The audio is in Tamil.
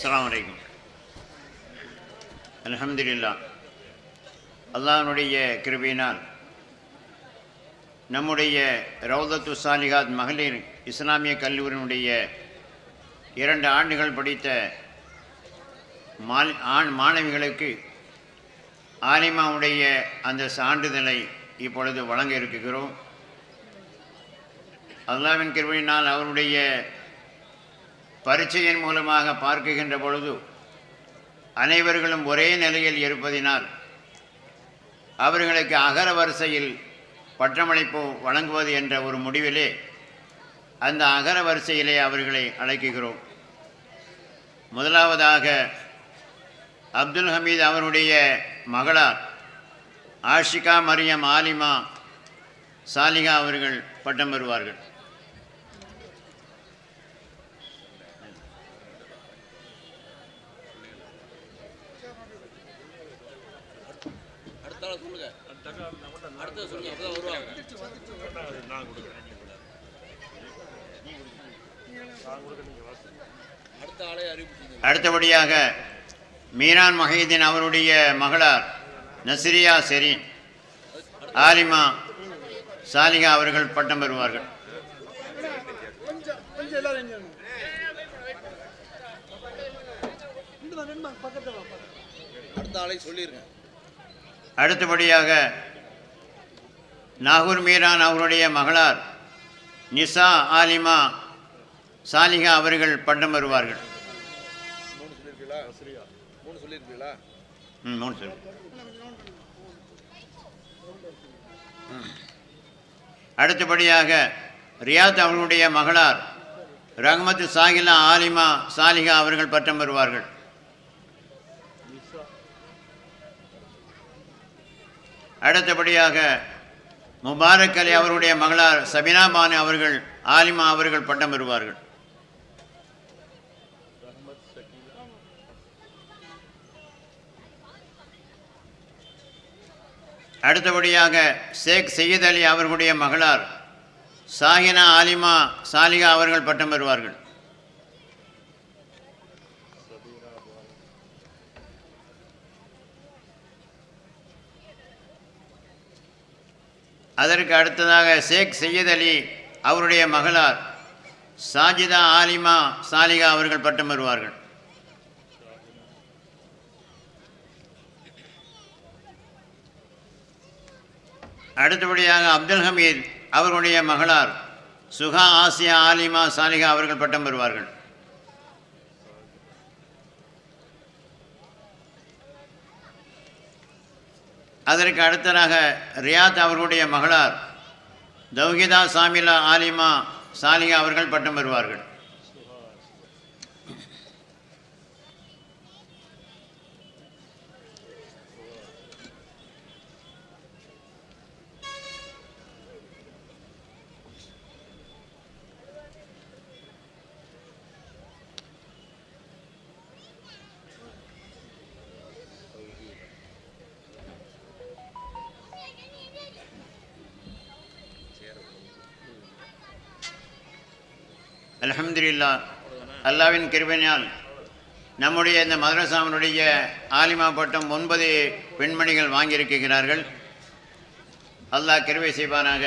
அஸ்லாம் வலைக்கும் அலமதுல்லா அல்லாஹனுடைய கிருபியினால் நம்முடைய ரவுதத்து சாலிகாத் மகளிர் இஸ்லாமிய கல்லூரியினுடைய இரண்டு ஆண்டுகள் படித்த மால் ஆண் மாணவிகளுக்கு ஆலிமாவுடைய அந்த சான்றிதழை இப்பொழுது வழங்க இருக்கிறோம். அல்லாவின் கிருபியினால் அவருடைய பரீட்சையின் மூலமாக பார்க்குகின்ற பொழுது அனைவர்களும் ஒரே நிலையில் இருப்பதினால் அவர்களுக்கு அகர வரிசையில் பட்டமளிப்பு வழங்குவது என்ற ஒரு முடிவிலே அந்த அகர வரிசையிலே அவர்களை அழைக்குகிறோம். முதலாவதாக அப்துல் ஹமீத் அவருடைய மகளார் ஆஷிகா மரியம் ஆலிமா சாலிகா அவர்கள் பட்டம் பெறுவார்கள். அடுத்த ஆளை சொல்லுங்க. அடுத்தது சொல்லுங்க. அப்பதான் வருவாங்க. அடுத்த ஆளை அறிவிப்பு அடுத்தபடியாக மீரான் மஹீதீன் அவருடைய மகளார் நஸ்ரியா செரீன் ஆலிமா சாலிகா அவர்கள் பட்டம் பெறுவார்கள். அடுத்த ஆளை சொல்லிருங்க. அடுத்தபடியாக நாகூர் மீரான் அவருடைய மகளார் நிசா ஆலிமா சாலிகா அவர்கள் பட்டம் மூணு சொல்லு. அடுத்தபடியாக ரியாத் அவர்களுடைய மகளார் ரஹ்மத்து சாகிலா ஆலிமா சாலிகா அவர்கள் பட்டம் பெறுவார்கள். அடுத்தபடியாக முபாரக் அலி அவருடைய மகளார் சபினா பானு அவர்கள் ஆலிமா அவர்கள் பட்டம் பெறுவார்கள். அடுத்தபடியாக ஷேக் சையீத் அலி அவர்களுடைய மகளார் சாஹினா ஆலிமா சாலிகா அவர்கள் பட்டம் பெறுவார்கள். அதற்கு அடுத்ததாக ஷேக் சையத் அலி அவருடைய மகளார் சாஜிதா ஆலிமா சாலிகா அவர்கள் பட்டம் பெறுவார்கள். அடுத்தபடியாக அப்துல் ஹமீத் அவர்களுடைய மகளார் சுகா ஆசியா ஆலிமா சாலிகா அவர்கள் பட்டம் பெறுவார்கள். அதற்கு அடுத்ததாக ரியாத் அவர்களுடைய மகளார் தௌஹிதா சாமிலா ஆலிமா சாலிகா அவர்கள் பட்டம் பெறுவார்கள். அலமதுல்லா அல்லாவின் கிருபினால் நம்முடைய இந்த மதரசாவினுடைய ஆலிமா பட்டம் ஒன்பது பெண்மணிகள் வாங்கியிருக்கிறார்கள். அல்லாஹ் கிருவை செய்வானாக.